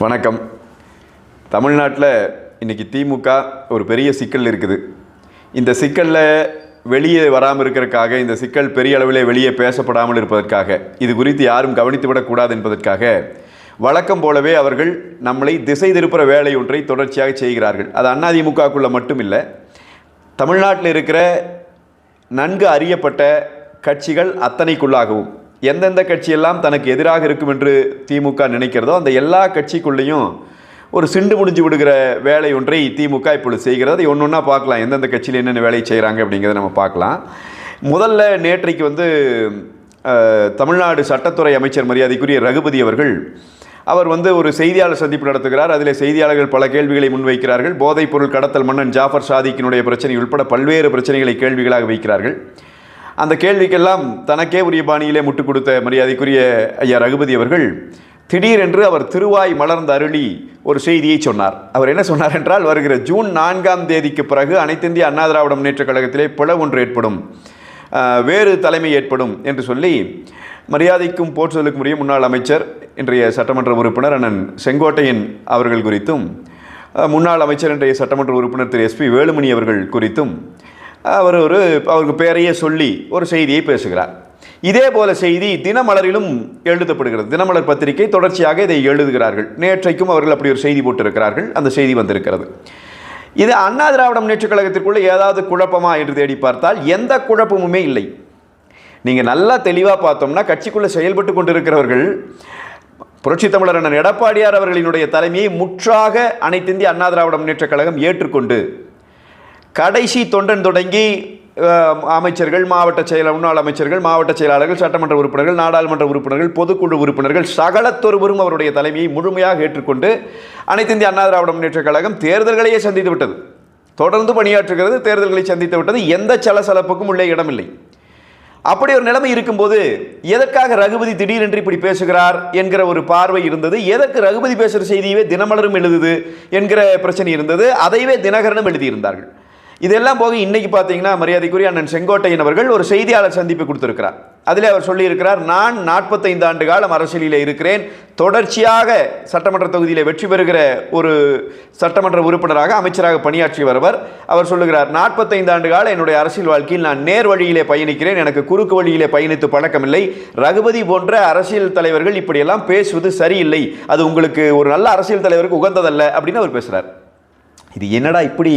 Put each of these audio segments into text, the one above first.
வணக்கம். தமிழ்நாட்டில் இன்னைக்கு திமுக ஒரு பெரிய சிக்கல் இருக்குது. இந்த சிக்கலில் வெளியே வராமல் இருக்கிறதுக்காக இந்த சிக்கல் பெரிய அளவிலே வெளியே பேசப்படாமல் இருப்பதற்காக இது குறித்து யாரும் கவனித்து விடக்கூடாது என்பதற்காக வழக்கம் போலவே அவர்கள் நம்மளை திசை திருப்புற வேலை ஒன்றை தொடர்ச்சியாக செய்கிறார்கள். அது அதிமுகக்குள்ள மட்டும் இல்லை தமிழ்நாட்டில் இருக்கிற நன்கு அறியப்பட்ட கட்சிகள் அத்தனைக்குள்ளாகவும் எந்தெந்த கட்சியெல்லாம் தனக்கு எதிராக இருக்கும் என்று திமுக நினைக்கிறதோ அந்த எல்லா கட்சிக்குள்ளேயும் ஒரு சிண்டு முடிஞ்சு விடுகிற வேலை ஒன்றை திமுக இப்பொழுது செய்கிறது. அதை ஒன்று ஒன்றா பார்க்கலாம். எந்தெந்த கட்சியில் என்னென்ன வேலை செய்கிறாங்க அப்படிங்கிறத நம்ம பார்க்கலாம். முதல்ல நேற்றைக்கு வந்து தமிழ்நாடு சட்டத்துறை அமைச்சர் மரியாதைக்குரிய ரகுபதி அவர்கள் அவர் வந்து ஒரு செய்தியாளர் சந்திப்பு நடத்துகிறார். அதில் செய்தியாளர்கள் பல கேள்விகளை முன்வைக்கிறார்கள். போதைப்பொருள் கடத்தல் மன்னன் ஜாஃபர் சாதிக்கினுடைய பிரச்சனை உட்பட பல்வேறு பிரச்சனைகளை கேள்விகளாக வைக்கிறார்கள். அந்த கேள்விக்கெல்லாம் தனக்கே உரிய பாணியிலே முட்டுக் கொடுத்த மரியாதைக்குரிய ஐயா ரகுபதி அவர்கள் திடீரென்று அவர் திருவாய் மலர்ந்த அருளி ஒரு செய்தியை சொன்னார். அவர் என்ன சொன்னார் என்றால் வருகிற ஜூன் நான்காம் தேதிக்கு பிறகு அனைத்திந்திய அண்ணா திராவிட முன்னேற்றக் கழகத்திலே பிளவு ஒன்று ஏற்படும் வேறு தலைமை ஏற்படும் என்று சொல்லி மரியாதைக்கும் போற்றுதலுக்கும் உரிய முன்னாள் அமைச்சர் இன்றைய சட்டமன்ற உறுப்பினர் அண்ணன் செங்கோட்டையன் அவர்கள் குறித்தும் முன்னாள் அமைச்சர் இன்றைய சட்டமன்ற உறுப்பினர் திரு எஸ்பி வேலுமணி அவர்கள் குறித்தும் அவர் ஒரு அவருக்கு பெயரையே சொல்லி ஒரு செய்தியை பேசுகிறார். இதே போல செய்தி தினமலரிலும் எழுதப்படுகிறது. தினமலர் பத்திரிகை தொடர்ச்சியாக இதை எழுதுகிறார்கள். நேற்றைக்கும் அவர்கள் அப்படி ஒரு செய்தி போட்டிருக்கிறார்கள். அந்த செய்தி வந்திருக்கிறது. இது அண்ணா திராவிட முன்னேற்றக் கழகத்திற்குள்ள ஏதாவது குழப்பமா என்று தேடி பார்த்தால் எந்த குழப்பமுமே இல்லை. நீங்கள் நல்லா தெளிவாக பார்த்தோம்னா கட்சிக்குள்ளே செயல்பட்டு கொண்டிருக்கிறவர்கள் புரட்சி தமிழர் அண்ணன் எடப்பாடியார் அவர்களினுடைய தலைமையை முற்றாக அனைத்திந்திய அண்ணா திராவிட முன்னேற்றக் கழகம் ஏற்றுக்கொண்டு கடைசி தொண்டன் தொடங்கி அமைச்சர்கள் மாவட்ட செயல முன்னாள் அமைச்சர்கள் மாவட்ட செயலாளர்கள் சட்டமன்ற உறுப்பினர்கள் நாடாளுமன்ற உறுப்பினர்கள் பொதுக்குழு உறுப்பினர்கள் சகலத்தொருவரும் அவருடைய தலைமையை முழுமையாக ஏற்றுக்கொண்டு அனைத்து இந்திய அண்ணா திராவிட முன்னேற்ற கழகம் தேர்தல்களையே சந்தித்து விட்டது. தொடர்ந்து பணியாற்றுகிறது தேர்தல்களை சந்தித்து விட்டது. எந்த சலசலப்புக்கும் உள்ளே இடமில்லை. அப்படி ஒரு நிலைமை இருக்கும்போது எதற்காக ரகுபதி திடீரென்று இப்படி பேசுகிறார் என்கிற ஒரு பார்வை இருந்தது. எதற்கு ரகுபதி பேசுகிற செய்தியவே தினமலரும் எழுதுது என்கிற பிரச்சனை இருந்தது. அதைவே தினகரனும் எழுதியிருந்தார்கள். இதெல்லாம் போக இன்னைக்கு பார்த்தீங்கன்னா மரியாதைக்குரிய அண்ணன் செங்கோட்டையன் அவர்கள் ஒரு செய்தியாளர் சந்திப்பு கொடுத்திருக்கிறார். அதிலே அவர் சொல்லியிருக்கிறார் நான் நாற்பத்தைந்து ஆண்டு காலம் அரசியலில் இருக்கிறேன். தொடர்ச்சியாக சட்டமன்ற தொகுதியில் வெற்றி பெறுகிற ஒரு சட்டமன்ற உறுப்பினராக அமைச்சராக பணியாற்றி வருவர். அவர் சொல்லுகிறார் நாற்பத்தைந்து ஆண்டு கால என்னுடைய அரசியல் வாழ்க்கையில் நான் நேர் வழியிலே பயணிக்கிறேன். எனக்கு குறுக்கு வழியிலே பயணித்து பழக்கமில்லை. ரகுபதி போன்ற அரசியல் தலைவர்கள் இப்படியெல்லாம் பேசுவது சரியில்லை. அது உங்களுக்கு ஒரு நல்ல அரசியல் தலைவருக்கு உகந்ததல்ல. அப்படின்னு அவர் பேசுகிறார் இது என்னடா இப்படி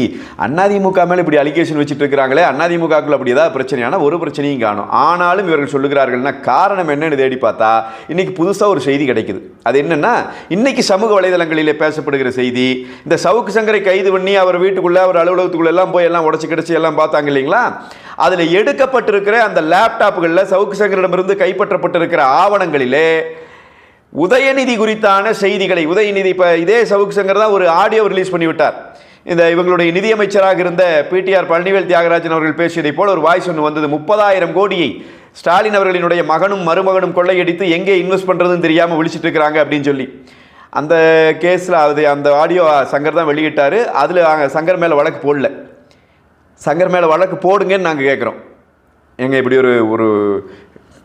அதிமுக மேலே இப்படி அலிகேஷன் வச்சுட்டு இருக்கிறாங்களே? அதிமுகக்குள்ள அப்படி ஏதாவது பிரச்சனையான ஒரு பிரச்சனையும் காணும். ஆனாலும் இவர்கள் சொல்லுகிறார்கள்னா காரணம் என்னன்னு தேடி பார்த்தா இன்னைக்கு புதுசாக ஒரு செய்தி கிடைக்குது. அது என்னென்னா இன்னைக்கு சமூக வலைதளங்களிலே பேசப்படுகிற செய்தி இந்த சவுக்கு சங்கரை கைது பண்ணி அவர் வீட்டுக்குள்ளே அவர் அலுவலகத்துக்குள்ளே எல்லாம் போய் எல்லாம் உடச்சி கிடச்சி எல்லாம் பார்த்தாங்க இல்லைங்களா? அதில் எடுக்கப்பட்டிருக்கிற அந்த லேப்டாப்புகளில் சவுக்கு சங்கரிடமிருந்து கைப்பற்றப்பட்டிருக்கிற ஆவணங்களிலே உதயநிதி குறித்தான செய்திகளை உதயநிதி இப்போ இதே சவுக்கு சங்கர் தான் ஒரு ஆடியோ ரிலீஸ் பண்ணிவிட்டார். இந்த இவங்களுடைய நிதியமைச்சராக இருந்த பிடிஆர் பழனிவேல் தியாகராஜன் அவர்கள் பேசியதைப் போல் ஒரு வாய்ஸ் ஒன்று வந்தது. முப்பதாயிரம் கோடியை ஸ்டாலின் அவர்களினுடைய மகனும் மருமகனும் கொள்ளையடித்து எங்கே இன்வெஸ்ட் பண்ணுறதுன்னு தெரியாமல் விழிச்சிட்டு இருக்கிறாங்க அப்படின்னு சொல்லி. அந்த கேஸில் அது அந்த ஆடியோ சங்கர் தான் வெளியிட்டார். அதில் சங்கர் மேலே வழக்கு போடல. சங்கர் மேலே வழக்கு போடுங்கன்னு நாங்கள் கேட்குறோம் எங்கள் இப்படி ஒரு ஒரு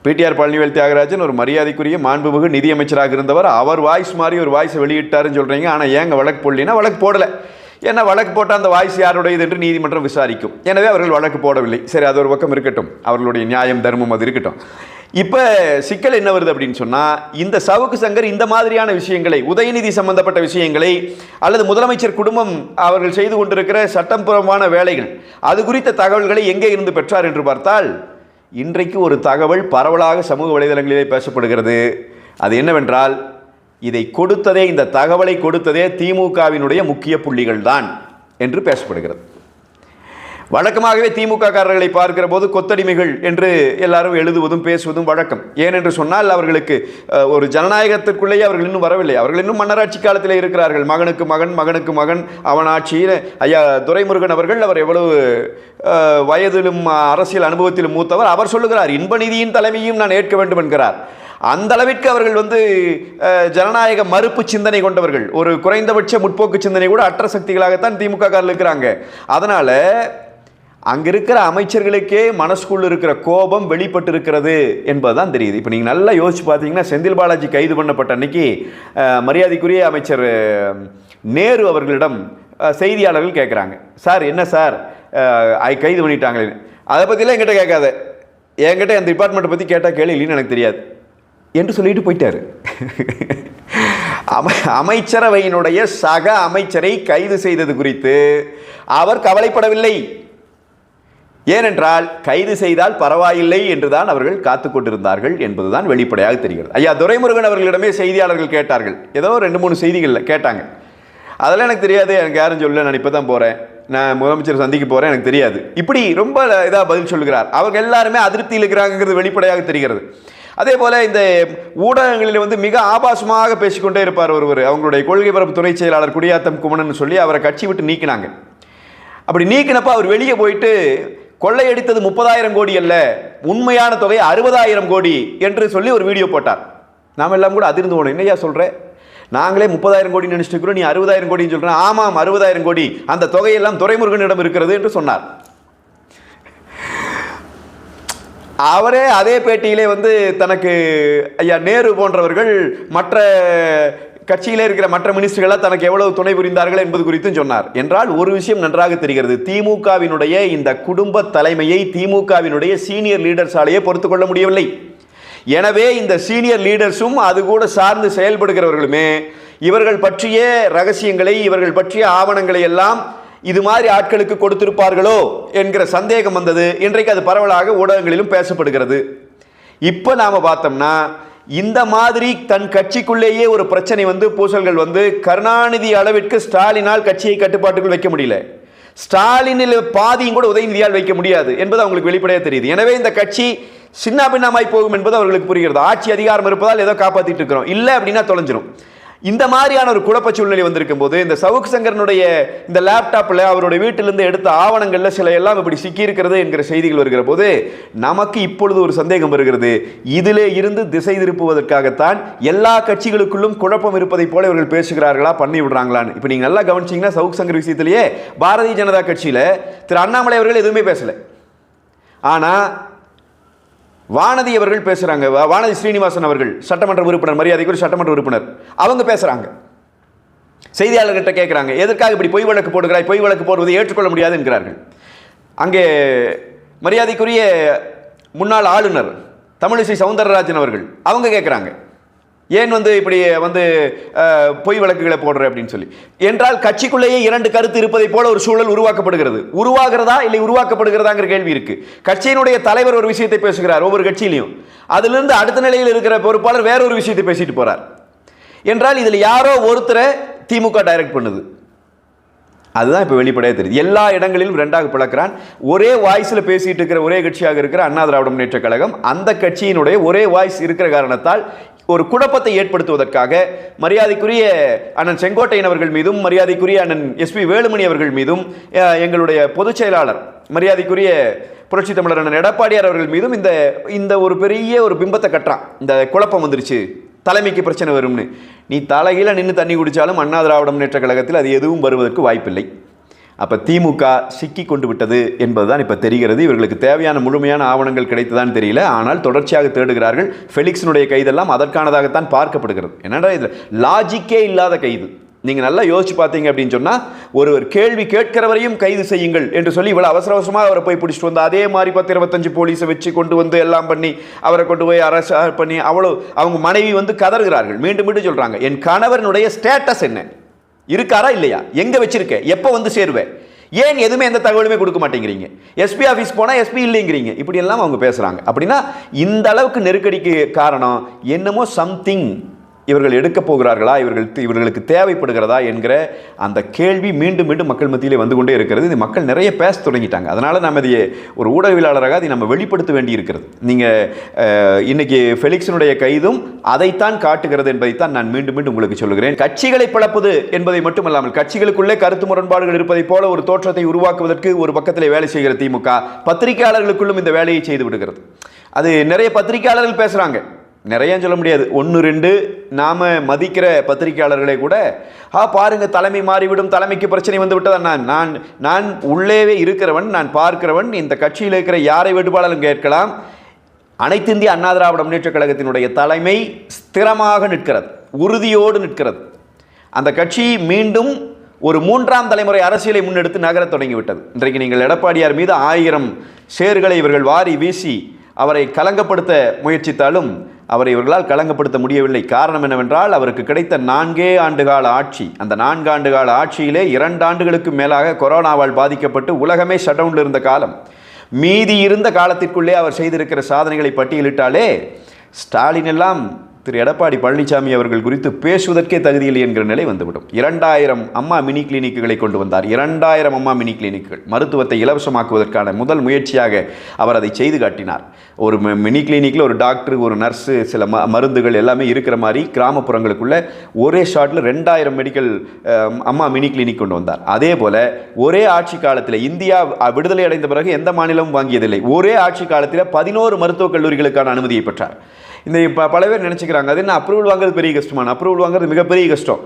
பிடிஆர் பழனிவேல் தியாகராஜன் ஒரு மரியாதைக்குரிய மாண்புமிகு நிதியமைச்சராக இருந்தவர் அவர் வாய்ஸ் மாதிரி ஒரு வாய்ஸை வெளியிட்டாருன்னு சொல்கிறீங்க ஆனால் ஏங்க வழக்கு போடலைன்னா வழக்கு போடலை. ஏன்னா வழக்கு போட்டால் அந்த வாய்ஸ் யாருடையது என்று நீதிமன்றம் விசாரிக்கும். எனவே அவர்கள் வழக்கு போடவில்லை. சரி அது ஒரு பக்கம் இருக்கட்டும். அவர்களுடைய நியாயம் தர்மம் அது இருக்கட்டும். இப்போ சிக்கல் என்ன வருது அப்படின்னு சொன்னால் இந்த சவுக்கு சங்கர் இந்த மாதிரியான விஷயங்களை உதயநிதி சம்பந்தப்பட்ட விஷயங்களை அல்லது முதலமைச்சர் குடும்பம் அவர்கள் செய்து கொண்டிருக்கிற சட்டம்பூர்வமான வேலைகள் அது குறித்த தகவல்களை எங்கே இருந்து பெற்றார் என்று பார்த்தால் இன்றைக்கு ஒரு தகவல் பரவலாக சமூக வலைதளங்களிலே பேசப்படுகிறது. அது என்னவென்றால் இதை கொடுத்ததே இந்த தகவலை கொடுத்ததே திமுகவினுடைய முக்கிய புள்ளிகள் தான் என்று பேசப்படுகிறது. வழக்கமாகவே திமுக காரர்களை பார்க்கிற போது கொத்தடிமைகள் என்று எல்லாரும் எழுதுவதும் பேசுவதும் வழக்கம். ஏனென்று சொன்னால் அவர்களுக்கு ஒரு ஜனநாயகத்திற்குள்ளேயே அவர்கள் இன்னும் வரவில்லை. அவர்கள் இன்னும் மன்னராட்சி காலத்தில் இருக்கிறார்கள். மகனுக்கு மகன் மகனுக்கு மகன் அவன் ஆட்சியில் ஐயா துரைமுருகன் அவர்கள் அவர் எவ்வளவு வயதிலும் அரசியல் அனுபவத்திலும் மூத்தவர் அவர் சொல்லுகிறார் இன்ப நிதியின் தலைமையும் நான் ஏற்க வேண்டும் என்கிறார். அந்த அளவிற்கு அவர்கள் வந்து ஜனநாயக மறுப்பு சிந்தனை கொண்டவர்கள். ஒரு குறைந்தபட்ச முற்போக்கு சிந்தனை கூட அற்ற சக்திகளாகத்தான் திமுக காரில் இருக்கிறாங்க. அதனால் அங்கே இருக்கிற அமைச்சர்களுக்கே மனசுக்குள்ள இருக்கிற கோபம் வெளிப்பட்டு இருக்கிறது என்பதுதான் தெரியுது. இப்போ நீங்கள் நல்லா யோசிச்சு பார்த்தீங்கன்னா செந்தில் பாலாஜி கைது பண்ணப்பட்ட அன்னைக்கு மரியாதைக்குரிய அமைச்சர் நேரு அவர்களிடம் செய்தியாளர்கள் கேட்குறாங்க சார் என்ன சார்? ஐ கைது பண்ணிட்டாங்களே அதை பற்றிலாம் என்கிட்ட கேட்காத. என்கிட்ட அந்த டிபார்ட்மெண்ட்டை பற்றி கேட்டால் கேள்வி இல்லைன்னு எனக்கு தெரியாது. என்று சொல்லிட்டு போயிட்டாரு. அமை அமைச்சரவையினுடைய சக அமைச்சரை கைது செய்தது குறித்து அவர் கவலைப்படவில்லை. ஏனென்றால் கைது செய்தால் பரவாயில்லை என்றுதான் அவர்கள் காத்து கொண்டிருந்தார்கள் என்பதுதான் வெளிப்படையாக தெரிகிறது. ஐயா துரைமுருகன் அவர்களிடமே செய்தியாளர்கள் கேட்டார்கள். ஏதோ ரெண்டு மூணு செய்திகளில் கேட்டாங்க. அதெல்லாம் எனக்கு தெரியாது. எனக்கு யாரும் சொல்லல நான் இப்போ தான் போகிறேன் நான் முதலமைச்சர் சந்திக்க போகிறேன் எனக்கு தெரியாது. இப்படி ரொம்ப இதாக பதில் சொல்கிறார் அவங்க எல்லாருமே அதிருப்தியில் இருக்கிறாங்கிறது வெளிப்படையாக தெரிகிறது. அதே போல இந்த ஊடகங்களில் வந்து மிக ஆபாசமாக பேசிக்கொண்டே இருப்பார் ஒருவர். அவங்களுடைய கொள்கை பரப்பு துணை செயலாளர் குடியாத்தம் குமணன் சொல்லி அவரை கட்சி விட்டு நீக்கினாங்க. அப்படி நீக்கினப்ப அவர் வெளியே போயிட்டு கொள்ளையடித்தது முப்பதாயிரம் கோடி அல்ல உண்மையான தொகை அறுபதாயிரம் கோடி என்று சொல்லி ஒரு வீடியோ போட்டார். நாம் எல்லாம் கூட அதிர்ந்து போனோம். என்னையா சொல்கிறேன் நாங்களே முப்பதாயிரம் கோடி நினச்சிட்டு இருக்கிறோம் நீ அறுபதாயிரம் கோடின்னு சொல்கிறேன் ஆமாம் அறுபதாயிரம் கோடி. அந்த தொகையெல்லாம் துரைமுருகனிடம் இருக்கிறது என்று சொன்னார். அவரே அதே பேட்டியிலே வந்து தனக்கு ஐயா நேரு போன்றவர்கள் மற்ற கட்சியிலே இருக்கிற மற்ற மினிஸ்டர்களாக தனக்கு எவ்வளவு துணை புரிந்தார்கள் என்பது குறித்தும் சொன்னார். என்றால் ஒரு விஷயம் நன்றாக தெரிகிறது. திமுகவினுடைய இந்த குடும்ப தலைமையை திமுகவினுடைய சீனியர் லீடர்ஸாலேயே பொறுத்து கொள்ள முடியவில்லை. எனவே இந்த சீனியர் லீடர்ஸும் அது கூட சார்ந்து செயல்படுகிறவர்களுமே இவர்கள் பற்றிய ரகசியங்களை இவர்கள் பற்றிய ஆவணங்களை எல்லாம் இது மாதிரி ஆட்களுக்கு கொடுத்திருப்பார்களோ என்கிற சந்தேகம் வந்தது. இன்றைக்கு அது பரவலாக ஊடகங்களிலும் பேசப்படுகிறது. இப்போ நாம் பார்த்தோம்னா இந்த மாதிரி தன் கட்சிக்குள்ளேயே ஒரு பிரச்சனை வந்து பூசல்கள் வந்து கருணாநிதி அளவிற்கு ஸ்டாலினால் கட்சியை கட்டுப்பாட்டுக்குள் வைக்க முடியல. ஸ்டாலினில் பாதியும் கூட உதயநிதியால் வைக்க முடியாது என்பது அவங்களுக்கு வெளிப்படையாக தெரியுது. எனவே இந்த கட்சி சின்ன பின்னமாய் போகும் என்பது அவர்களுக்கு புரிகிறது. ஆட்சி அதிகாரம் இருப்பதால் ஏதோ காப்பாற்றிட்டு இருக்கிறோம். இல்லை அப்படின்னா தொலைஞ்சிரும். இந்த மாதிரியான ஒரு குழப்ப சூழ்நிலை வந்திருக்கும் போது இந்த சவுக் சங்கரனுடைய இந்த லேப்டாப்பில் அவருடைய வீட்டிலிருந்து எடுத்த ஆவணங்களில் சில எல்லாம் இப்படி சிக்கியிருக்கிறது என்கிற செய்திகள் வருகிற போது நமக்கு இப்பொழுது ஒரு சந்தேகம் வருகிறது. இதிலே இருந்து திசை திருப்புவதற்காகத்தான் எல்லா கட்சிகளுக்குள்ளும் குழப்பம் இருப்பதை போல இவர்கள் பேசுகிறார்களா பண்ணி விடுறாங்களான்னு. இப்போ நீங்கள் நல்லா கவனிச்சிங்கன்னா சவுக் சங்கர் விஷயத்திலேயே பாரதிய ஜனதா கட்சியில் திரு அண்ணாமலை அவர்கள் எதுவுமே பேசலை. ஆனால் வானதி அவர்கள் பேசுகிறாங்க வானதி ஸ்ரீனிவாசன் அவர்கள் சட்டமன்ற உறுப்பினர் மரியாதைக்குரிய சட்டமன்ற உறுப்பினர் அவங்க பேசுகிறாங்க செய்தியாளர்கிட்ட கேட்குறாங்க எதற்காக இப்படி பொய் வழக்கு போடுகிறாய்? பொய் வழக்கு போடுவதை ஏற்றுக்கொள்ள முடியாது என்கிறார்கள். அங்கே மரியாதைக்குரிய முன்னாள் ஆளுநர் தமிழிசை சவுந்தரராஜன் அவர்கள் அவங்க கேட்குறாங்க ஏன் வந்து இப்படி வந்து பொய் வழக்குகளை போடுற அப்படின்னு சொல்லி. என்றால் கட்சிக்குள்ளேயே இரண்டு கருத்து இருப்பதை போல ஒரு சூழல் உருவாக்கப்படுகிறது. உருவாகிறதா இல்லை உருவாக்கப்படுகிறதாங்கிற கேள்வி இருக்கு. கட்சியினுடைய தலைவர் ஒரு விஷயத்தை பேசுகிறார் ஒவ்வொரு கட்சியிலையும். அதிலிருந்து அடுத்த நிலையில் இருக்கிற பொறுப்பாளர் வேற ஒரு விஷயத்தை பேசிட்டு போறார். என்றால் இதில் யாரோ ஒருத்தரை திமுக டைரக்ட் பண்ணுது. அதுதான் இப்போ வெளிப்படையாக தெரியுது. எல்லா இடங்களிலும் ரெண்டாக பிளக்கிறான். ஒரே வாய்ஸில் பேசிகிட்டு இருக்கிற ஒரே கட்சியாக இருக்கிற அண்ணா திராவிட முன்னேற்ற கழகம் அந்த கட்சியினுடைய ஒரே வாய்ஸ் இருக்கிற காரணத்தால் ஒரு குழப்பத்தை ஏற்படுத்துவதற்காக மரியாதைக்குரிய அண்ணன் செங்கோட்டையன் அவர்கள் மீதும் மரியாதைக்குரிய அண்ணன் எஸ்பி வேலுமணி அவர்கள் மீதும் எங்களுடைய பொதுச் செயலாளர் மரியாதைக்குரிய புரட்சி தமிழர் அண்ணன் எடப்பாடியார் அவர்கள் மீதும் இந்த இந்த ஒரு பெரிய ஒரு பிம்பத்தை கட்டுறான். இந்த குழப்பம் வந்துருச்சு. தலைமைக்கு பிரச்சனை வரும்னு. நீ தலைகீழ நின்று தண்ணி குடித்தாலும் அண்ணா திராவிட முன்னேற்ற கழகத்தில் அது எதுவும் வருவதற்கு வாய்ப்பில்லை. அப்போ திமுக சிக்கி கொண்டு விட்டது என்பதுதான் இப்போ தெரிகிறது. இவர்களுக்கு தேவையான முழுமையான ஆவணங்கள் கிடைத்ததான் தெரியல. ஆனால் தொடர்ச்சியாக தேடுகிறார்கள். ஃபெலிக்ஸினுடைய கைதெல்லாம் அதற்கானதாகத்தான் பார்க்கப்படுகிறது. என்னடா இதில் லாஜிக்கே இல்லாத கைது. நீங்கள் நல்லா யோசிச்சு பார்த்தீங்க அப்படின்னு சொன்னால் ஒருவர் கேள்வி கேட்கிறவரையும் கைது செய்யுங்கள் என்று சொல்லி இவ்வளோ அவசர அவசரமாக அவரை போய் பிடிச்சிட்டு வந்து அதே மாதிரி பத்து இருபத்தஞ்சு போலீஸை வச்சு கொண்டு வந்து எல்லாம் பண்ணி அவரை கொண்டு போய் அரசு பண்ணி அவ்வளோ அவங்க மனைவி வந்து கதறுகிறார்கள். மீண்டும் மீண்டும் சொல்கிறாங்க என் கணவனுடைய ஸ்டேட்டஸ் என்ன? இருக்காரா இல்லையா? எங்கே வச்சிருக்க? எப்போ வந்து சேருவேன் ஏன் எதுவுமே எந்த தகவலுமே கொடுக்க மாட்டேங்கிறீங்க? எஸ்பி ஆஃபீஸ் போனால் எஸ்பி இல்லைங்கிறீங்க. இப்படி எல்லாம் அவங்க பேசுகிறாங்க அப்படின்னா இந்த அளவுக்கு நெருக்கடிக்கு காரணம் என்னமோ சம்திங் இவர்கள் எடுக்க போகிறார்களா? இவர்கள் இவர்களுக்கு தேவைப்படுகிறதா? என்கிற அந்த கேள்வி மீண்டும் மீண்டும் மக்கள் மத்தியிலே வந்து கொண்டே இருக்கிறது. இது மக்கள் நிறைய பேச தொடங்கிட்டாங்க. அதனால் நம்ம இதை ஒரு ஊடகவியலாளராக அதை நம்ம வெளிப்படுத்த வேண்டி இருக்கிறது நீங்கள் இன்றைக்கி ஃபெலிக்ஸினுடைய கைதும் அதைத்தான் காட்டுகிறது என்பதைத்தான் நான் மீண்டும் மீண்டும் உங்களுக்கு சொல்லுகிறேன். கட்சிகளை பழப்பது என்பதை மட்டுமல்லாமல் கட்சிகளுக்குள்ளே கருத்து முரண்பாடுகள் இருப்பதைப் போல ஒரு தோற்றத்தை உருவாக்குவதற்கு ஒரு பக்கத்தில் வேலை செய்கிற திமுக பத்திரிகையாளர்களுக்குள்ளும் இந்த வேலையை செய்து விடுகிறது. அது நிறைய பத்திரிகையாளர்கள் பேசுகிறாங்க நிறைய சொல்ல முடியாது. ஒன்று ரெண்டு நாம் மதிக்கிற பத்திரிகையாளர்களே கூட ஆ பாருங்கள் தலைமை மாறிவிடும் தலைமைக்கு பிரச்சனை வந்து விட்டதான் நான் நான் நான் உள்ளேவே இருக்கிறவன் நான் பார்க்கிறவன் இந்த கட்சியில் இருக்கிற யாரை வேண்டுமானாலும் கேட்கலாம். அனைத்து இந்திய அண்ணா திராவிட முன்னேற்ற கழகத்தினுடைய தலைமை ஸ்திரமாக நிற்கிறது உறுதியோடு நிற்கிறது. அந்த கட்சி மீண்டும் ஒரு மூன்றாம் தலைமுறை அரசியலை முன்னெடுத்து நகரத் தொடங்கிவிட்டது. இன்றைக்கு நீங்கள் எடப்பாடியார் மீது ஆயிரம் சேர்களை இவர்கள் வாரி வீசி அவரை கலங்கப்படுத்த முயற்சித்தாலும் அவரை இவர்களால் களங்கப்படுத்த முடியவில்லை. காரணம் என்னவென்றால் அவருக்கு கிடைத்த நான்கே ஆண்டுகால ஆட்சி. அந்த நான்கு ஆண்டுகால ஆட்சியிலே இரண்டு ஆண்டுகளுக்கு மேலாக கொரோனாவால் பாதிக்கப்பட்டு உலகமே ஷட்டவுனில் இருந்த காலம். மீதி இருந்த காலத்திற்குள்ளே அவர் செய்திருக்கிற சாதனைகளை பட்டியலிட்டாலே ஸ்டாலின் எல்லாம் திரு எடப்பாடி பழனிசாமி அவர்கள் குறித்து பேசுவதற்கே தகுதியில்லை என்கிற நிலை வந்துவிடும். இரண்டாயிரம் அம்மா மினி கிளினிக்குகளை கொண்டு வந்தார். இரண்டாயிரம் அம்மா மினி கிளினிக்குகள். மருத்துவத்தை இலவசமாக்குவதற்கான முதல் முயற்சியாக அவர் அதை செய்து காட்டினார். ஒரு மி- மினி கிளினிக்கில் ஒரு டாக்டர் ஒரு நர்ஸு சில ம மருந்துகள் எல்லாமே இருக்கிற மாதிரி கிராமப்புறங்களுக்குள்ள ஒரே ஷாட்டில் ரெண்டாயிரம் மெடிக்கல் அம்மா மினி கிளினிக் கொண்டு வந்தார். அதே போல ஒரே ஆட்சி காலத்தில் இந்தியா விடுதலை அடைந்த பிறகு எந்த மாநிலமும் வாங்கியதில்லை. ஒரே ஆட்சி காலத்தில் பதினோரு மருத்துவக் கல்லூரிகளுக்கான அனுமதியை பெற்றார். இந்த இப்போ பல பேர் நினச்சிக்கிறாங்க அது என்ன அப்ரூவல் வாங்குறது பெரிய கஷ்டமான? அப்ரூவல் வாங்குறது மிகப்பெரிய கஷ்டம்.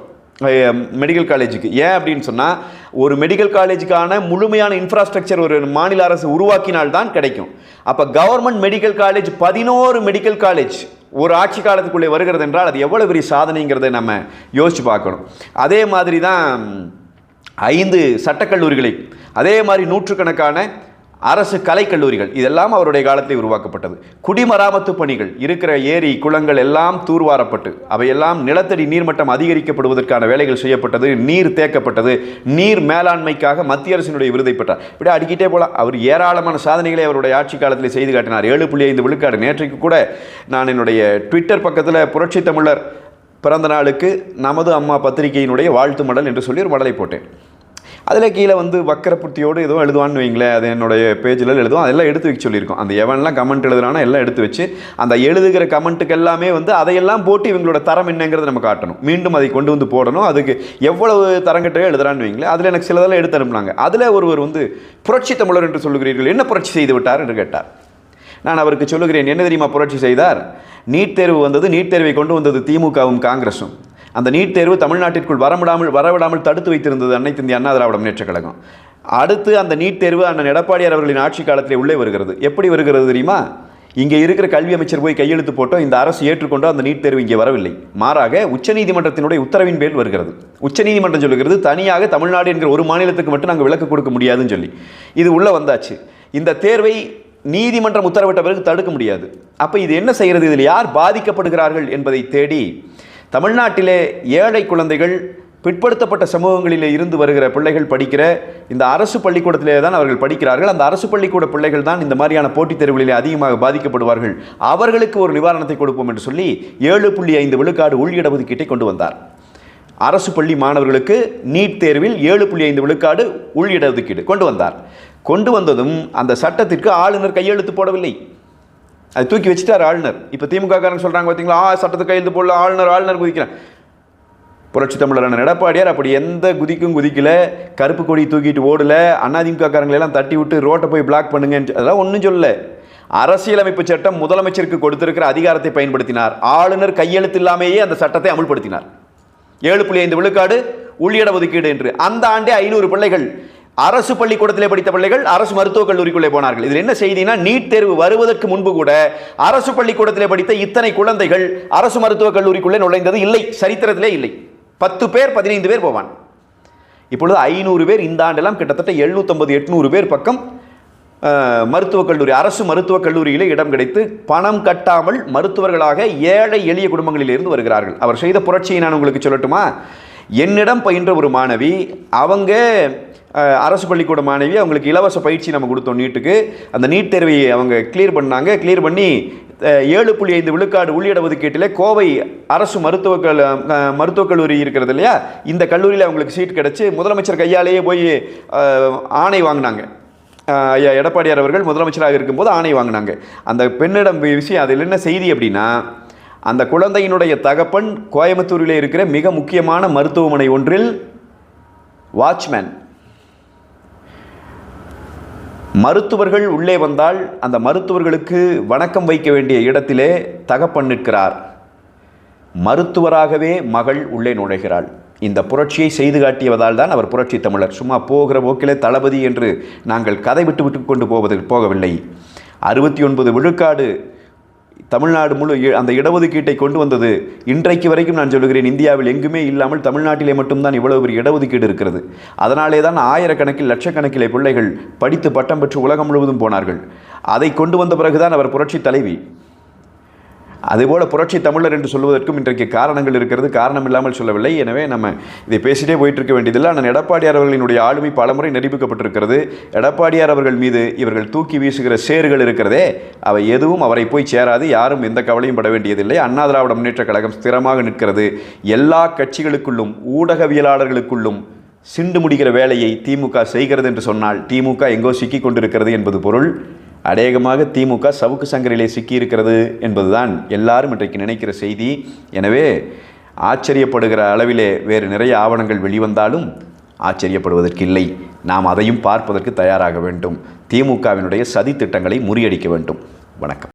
மெடிக்கல் காலேஜுக்கு ஏன் அப்படின்னு சொன்னால் ஒரு மெடிக்கல் காலேஜுக்கான முழுமையான இன்ஃப்ராஸ்ட்ரக்சர் ஒரு மாநில அரசு உருவாக்கினால்தான் கிடைக்கும். அப்போ கவர்மெண்ட் மெடிக்கல் காலேஜ் பதினோரு மெடிக்கல் காலேஜ் ஒரு ஆட்சி காலத்துக்குள்ளே வருகிறது என்றால் அது எவ்வளோ பெரிய சாதனைங்கிறதை நம்ம யோசிச்சு பார்க்கணும். அதே மாதிரி தான் ஐந்து சட்டக்கல்லூரிகளை அதே மாதிரி நூற்றுக்கணக்கான அரசு கலைக்கல்லூரிகள் இதெல்லாம் அவருடைய காலத்தில் உருவாக்கப்பட்டது. குடிமராமத்து பணிகள் இருக்கிற ஏரி குளங்கள் எல்லாம் தூர்வாரப்பட்டு அவையெல்லாம் நிலத்தடி நீர்மட்டம் அதிகரிக்கப்படுவதற்கான வேலைகள் செய்யப்பட்டது நீர் தேக்கப்பட்டது நீர் மேலாண்மைக்காக மத்திய அரசினுடைய விருதை பெற்றார். இப்படி அடிக்கிட்டே போகலாம் அவர் ஏராளமான சாதனைகளை அவருடைய ஆட்சி காலத்தில் செய்து காட்டினார். ஏழு புள்ளி ஐந்து விழுக்காடு. நேற்றைக்கு கூட நான் என்னுடைய ட்விட்டர் பக்கத்தில் புரட்சி தமிழர் பிறந்த நாளுக்கு நமது அம்மா பத்திரிகையினுடைய வாழ்த்து மடல் என்று சொல்லி ஒரு மடலை போட்டேன். அதில் கீழே வந்து வக்கரப்புத்தியோடு ஏதோ எழுதுவான்னு வைங்களேன். அது என்னுடைய பேஜில் எழுதுவோம். அதெல்லாம் எடுத்து வைக்க சொல்லியிருக்கோம். அந்த எவன்லாம் கமெண்ட் எழுதுறானோ எல்லாம் எடுத்து வச்சு அந்த எழுதுகிற கமெண்ட்டுக்கு எல்லாமே வந்து அதையெல்லாம் போட்டு இவங்களோட தரம் என்னங்கிறத நம்ம காட்டணும். மீண்டும் அதை கொண்டு வந்து போடணும். அதுக்கு எவ்வளவு தரங்கட்டே எழுதுறான்னு வைங்களேன். அதில் எனக்கு சிலதெல்லாம் எடுத்து அனுப்புனாங்க. அதில் ஒருவர் வந்து புரட்சி தமிழர் என்று சொல்லுகிறீர்கள். என்ன புரட்சி செய்து விட்டார் என்று கேட்டார். நான் அவருக்கு சொல்லுகிறேன் என்ன தெரியுமா புரட்சி செய்தார்? நீட் தேர்வு வந்தது நீட் தேர்வை கொண்டு வந்தது திமுகவும் காங்கிரஸும் அந்த நீட் தேர்வு தமிழ்நாட்டிற்குள் வரவிடாமல் வரவிடாமல் தடுத்து வைத்திருந்தது அன்னைத்து இந்திய அண்ணா திராவிட முன்னேற்ற கழகம். அடுத்து அந்த நீட் தேர்வு அண்ணன் எடப்பாடியார் அவர்களின் ஆட்சி காலத்திலே உள்ளே வருகிறது. எப்படி வருகிறது தெரியுமா? இங்கே இருக்கிற கல்வி அமைச்சர் போய் கையெழுத்து போட்டோம். இந்த அரசு ஏற்றுக்கொண்டோ அந்த நீட் தேர்வு இங்கே வரவில்லை. மாறாக உச்சநீதிமன்றத்தினுடைய உத்தரவின் பேர் வருகிறது. உச்சநீதிமன்றம் சொல்லுகிறது தனியாக தமிழ்நாடு என்கிற ஒரு மாநிலத்துக்கு மட்டும் நாங்கள் விலக்கு கொடுக்க முடியாதுன்னு சொல்லி. இது உள்ளே வந்தாச்சு. இந்த தேர்வை நீதிமன்றம் உத்தரவிட்ட பிறகு தடுக்க முடியாது. அப்போ இது என்ன செய்கிறது? இதில் யார் பாதிக்கப்படுகிறார்கள் என்பதை தேடி தமிழ்நாட்டிலே ஏழை குழந்தைகள் பிற்படுத்தப்பட்ட சமூகங்களில் இருந்து வருகிற பிள்ளைகள் படிக்கிற இந்த அரசு பள்ளிக்கூடத்திலே தான் அவர்கள் படிக்கிறார்கள். அந்த அரசு பள்ளிக்கூட பிள்ளைகள் தான் இந்த மாதிரியான போட்டித் தேர்வுகளிலே அதிகமாக பாதிக்கப்படுவார்கள். அவர்களுக்கு ஒரு நிவாரணத்தை கொடுப்போம் என்று சொல்லி ஏழு புள்ளி ஐந்து விழுக்காடு உள் இடஒதுக்கீட்டை கொண்டு வந்தார். அரசு பள்ளி மாணவர்களுக்கு நீட் தேர்வில் ஏழு புள்ளி ஐந்து விழுக்காடு உள் இடஒதுக்கீடு கொண்டு வந்தார். கொண்டு வந்ததும் அந்த சட்டத்திற்கு ஆளுநர் கையெழுத்து போடவில்லை. அது தூக்கி வச்சுட்டார் ஆளுநர். இப்போ திமுக காரங்க சொல்கிறாங்க பார்த்தீங்களா ஆ சட்டத்துக்கு கையெழுத்து போடல ஆளுநர் ஆளுநர் குதிக்கிறேன் புரட்சி தமிழரான எடப்பாடியார் அப்படி எந்த குதிக்கும் குதிக்கல கருப்பு கொடி தூக்கிட்டு ஓடல அதிமுக காரங்களெல்லாம் தட்டி விட்டு ரோட்டை போய் பிளாக் பண்ணுங்க அதெல்லாம் ஒன்றும் சொல்லல. அரசியலமைப்பு சட்டம் முதலமைச்சருக்கு கொடுத்திருக்கிற அதிகாரத்தை பயன்படுத்தினார். ஆளுநர் கையெழுத்து இல்லாமையே அந்த சட்டத்தை அமல்படுத்தினார். ஏழு புள்ளி ஐந்து விழுக்காடு உள்ளிட ஒதுக்கீடு என்று. அந்த ஆண்டே ஐநூறு பிள்ளைகள் அரசு பள்ளிக்கூடத்திலே படித்த பிள்ளைகள் அரசு மருத்துவக் கல்லூரிக்குள்ளே போனார்கள். இதில் என்ன செய்தினா நீட் தேர்வு வருவதற்கு முன்பு கூட அரசு பள்ளிக்கூடத்திலே படித்த இத்தனை குழந்தைகள் அரசு மருத்துவக் கல்லூரிக்குள்ளே நுழைந்தது இல்லை. சரித்திரத்திலே இல்லை. பத்து பேர் பதினைந்து பேர் போவான் இப்பொழுது ஐநூறு பேர் இந்த ஆண்டெல்லாம் கிட்டத்தட்ட எழுநூற்றம்பது எட்நூறு பேர் பக்கம் மருத்துவக் கல்லூரி அரசு மருத்துவக் கல்லூரியிலே இடம் கிடைத்து பணம் கட்டாமல் மருத்துவர்களாக ஏழை எளிய குடும்பங்களிலிருந்து வருகிறார்கள். அவர் செய்த புரட்சியை நான் உங்களுக்கு சொல்லட்டுமா? என்னிடம் பயின்ற ஒரு மாணவி அவங்க அரசு பள்ளிக்கூட மாணவி அவங்களுக்கு இலவச பயிற்சி நம்ம கொடுத்தோம் நீட்டுக்கு. அந்த நீட் தேர்வை அவங்க கிளியர் பண்ணாங்க. கிளியர் பண்ணி ஏழு புள்ளி ஐந்து விழுக்காடு உள்ளிட ஒதுக்கீட்டில் கோவை அரசு மருத்துவக் கல் மருத்துவக் கல்லூரி இருக்கிறது இல்லையா? இந்த கல்லூரியில் அவங்களுக்கு சீட் கிடச்சி முதலமைச்சர் கையாலேயே போய் ஆணை வாங்கினாங்க. ஐயா எடப்பாடியார் அவர்கள் முதலமைச்சராக இருக்கும்போது ஆணை வாங்கினாங்க. அந்த பெண்ணிடம் விஷயம் அதில் என்ன செய்தி அப்படின்னா அந்த குழந்தையினுடைய தகப்பன் கோயம்புத்தூரில் இருக்கிற மிக முக்கியமான மருத்துவமனை ஒன்றில் வாட்ச்மேன். மருத்துவர்கள் உள்ளே வந்தால் அந்த மருத்துவர்களுக்கு வணக்கம் வைக்க வேண்டிய இடத்திலே தகப்பன் நிற்கிறார். மருத்துவராகவே மகள் உள்ளே நுழைகிறாள். இந்த புரட்சியை செய்து காட்டியவதால் தான் அவர் புரட்சி தமிழர். சும்மா போகிற போக்கிலே தளபதி என்று நாங்கள் கதை விட்டு விட்டு கொண்டு போவது போகவில்லை. அறுபத்தி ஒன்பது விழுக்காடு தமிழ்நாடு முழு இ- அந்த இடஒதுக்கீட்டை கொண்டு வந்தது. இன்றைக்கு வரைக்கும் நான் சொல்கிறேன் இந்தியாவில் எங்குமே இல்லாமல் தமிழ்நாட்டிலே மட்டும்தான் இவ்வளவு பெரிய இடஒதுக்கீடு இருக்கிறது. அதனாலே தான் ஆயிரக்கணக்கில் லட்சக்கணக்கிலே பிள்ளைகள் படித்து பட்டம் பெற்று உலகம் முழுவதும் போனார்கள். அதை கொண்டு வந்த பிறகுதான் அவர் புரட்சி தலைவி. அதுபோல் புரட்சி தமிழர் என்று சொல்வதற்கும் இன்றைக்கு காரணங்கள் இருக்கிறது. காரணம் இல்லாமல் சொல்லவில்லை. எனவே நம்ம இதை பேசிட்டே போயிட்டு இருக்க வேண்டியதில்லை. ஆனால் எடப்பாடியார் அவர்களினுடைய ஆளுமை பலமுறை நிரூபிக்கப்பட்டிருக்கிறது. எடப்பாடியார் அவர்கள் மீது இவர்கள் தூக்கி வீசுகிற சேறுகள் இருக்கிறதே அவை எதுவும் அவரை போய் சேராது. யாரும் எந்த கவலையும் பட வேண்டியதில்லை. அண்ணா திராவிட முன்னேற்ற கழகம் ஸ்திரமாக நிற்கிறது. எல்லா கட்சிகளுக்குள்ளும் ஊடகவியலாளர்களுக்குள்ளும் சிண்டு முடிகிற வேலையை திமுக செய்கிறது என்று சொன்னால் திமுக எங்கோ சிக்கிக் கொண்டிருக்கிறது என்பது பொருள். அநேகமாக திமுக சவுக்கு சங்கரிலே சிக்கியிருக்கிறது என்பதுதான் எல்லாரும் இன்றைக்கு நினைக்கிற செய்தி. எனவே ஆச்சரியப்படுகிற அளவிலே வேறு நிறைய ஆவணங்கள் வெளிவந்தாலும் ஆச்சரியப்படுவதற்கு இல்லை நாம் அதையும் பார்ப்பதற்கு தயாராக வேண்டும். திமுகவினுடைய சதி திட்டங்களை முறியடிக்க வேண்டும். வணக்கம்.